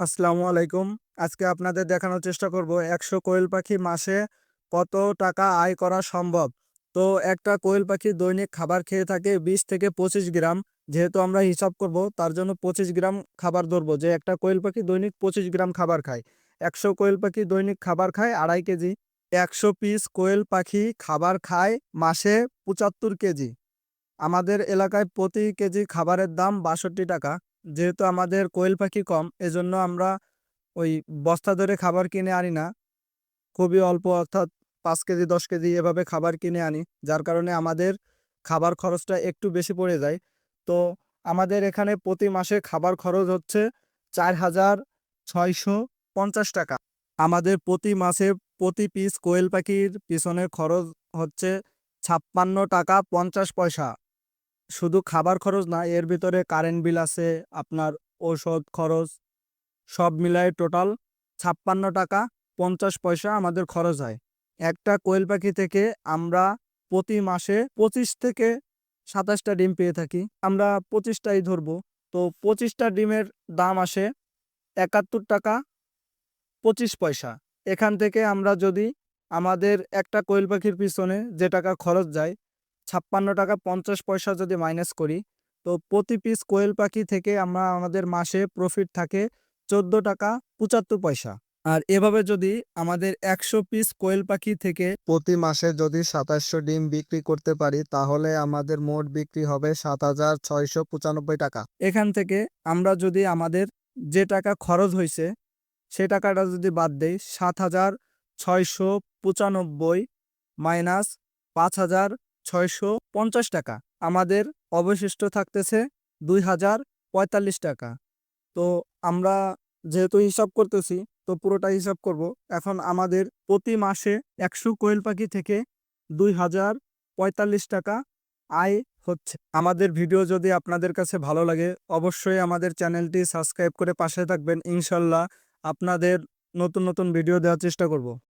আসসালামু আলাইকুম। আজকে আপনাদের দেখানোর চেষ্টা করব একশো কোয়েল পাখি মাসে কত টাকা আয় করা সম্ভব। তো একটা কোয়েল পাখি দৈনিক খাবার খেয়ে থাকে বিশ থেকে পঁচিশ গ্রাম। যেহেতু আমরা হিসাব করব, তার জন্য পঁচিশ গ্রাম খাবার ধরবো। যে একটা কোয়েল পাখি দৈনিক পঁচিশ গ্রাম খাবার খায়। একশো কোয়েল পাখি দৈনিক খাবার খায় আড়াই কেজি। একশো পিস কোয়েল পাখি খাবার খায় মাসে পঁচাত্তর কেজি। আমাদের এলাকায় প্রতি কেজি খাবারের দাম বাষট্টি টাকা। যেহেতু আমাদের কোয়েল পাখি কম, এজন্য আমরা ওই বস্তা ধরে খাবার কিনে আনি না। খুবই অল্প, অর্থাৎ পাঁচ কেজি, দশ কেজি এভাবে খাবার কিনে আনি, যার কারণে আমাদের খাবার খরচটা একটু বেশি পড়ে যায়। তো আমাদের এখানে প্রতি মাসে খাবার খরচ হচ্ছে চার হাজার ছয়শো পঞ্চাশ টাকা। আমাদের প্রতি মাসে প্রতি পিস কোয়েল পাখির পিছনে খরচ হচ্ছে ছাপ্পান্ন টাকা পঞ্চাশ পয়সা। শুধু খাবার খরচ না, এর ভিতরে কারেন্ট বিল আছে, আপনার ঔষধ খরচ, সব মিলায় টোটাল ছাপ্পান্ন টাকা পঞ্চাশ পয়সা আমাদের খরচ হয়। একটা কোয়েল পাখি থেকে আমরা প্রতি মাসে পঁচিশ থেকে সাতাশটা ডিম পেয়ে থাকি। আমরা পঁচিশটাই ধরবো। তো পঁচিশটা ডিমের দাম আসে একাত্তর টাকা পঁচিশ পয়সা। এখান থেকে আমরা যদি আমাদের একটা কোয়েল পাখির পিছনে যে টাকা খরচ যায় ছাপ্পান্ন টাকা পঞ্চাশ পয়সা যদি মাইনাস করি, তো প্রতি পিস কোয়েল পাখি থেকে আমরা আমাদের মাসে প্রফিট থাকে চোদ্দ টাকা পঁচাত্তর পয়সা। আর এভাবে যদি আমাদের একশো পিস কোয়েল পাখি থেকে প্রতি মাসে যদি সাতাশশো ডিম বিক্রি করতে পারি, তাহলে আমাদের মোট বিক্রি হবে সাত হাজার ছয়শো পঁচানব্বই টাকা। এখান থেকে আমরা যদি আমাদের যে টাকা খরচ হয়েছে সে টাকাটা যদি বাদ দেই, সাত হাজার ছয়শো পঁচানব্বই মাইনাস পাঁচ হাজার ছয়শো পঞ্চাশ টাকা। আমাদের অবশিষ্ট থাকতেছে দুই হাজার পঁয়তাল্লিশ টাকা। তো আমরা যেহেতু হিসাব করতেছি, তো পুরোটা হিসাব করব। এখন আমাদের প্রতি মাসে একশো কোয়েল পাখি থেকে দুই হাজার পঁয়তাল্লিশ টাকা আয় হচ্ছে। আমাদের ভিডিও যদি আপনাদের কাছে ভালো লাগে, অবশ্যই আমাদের চ্যানেলটি সাবস্ক্রাইব করে পাশে থাকবেন। ইনশাল্লাহ আপনাদের নতুন নতুন ভিডিও দেওয়ার চেষ্টা করব।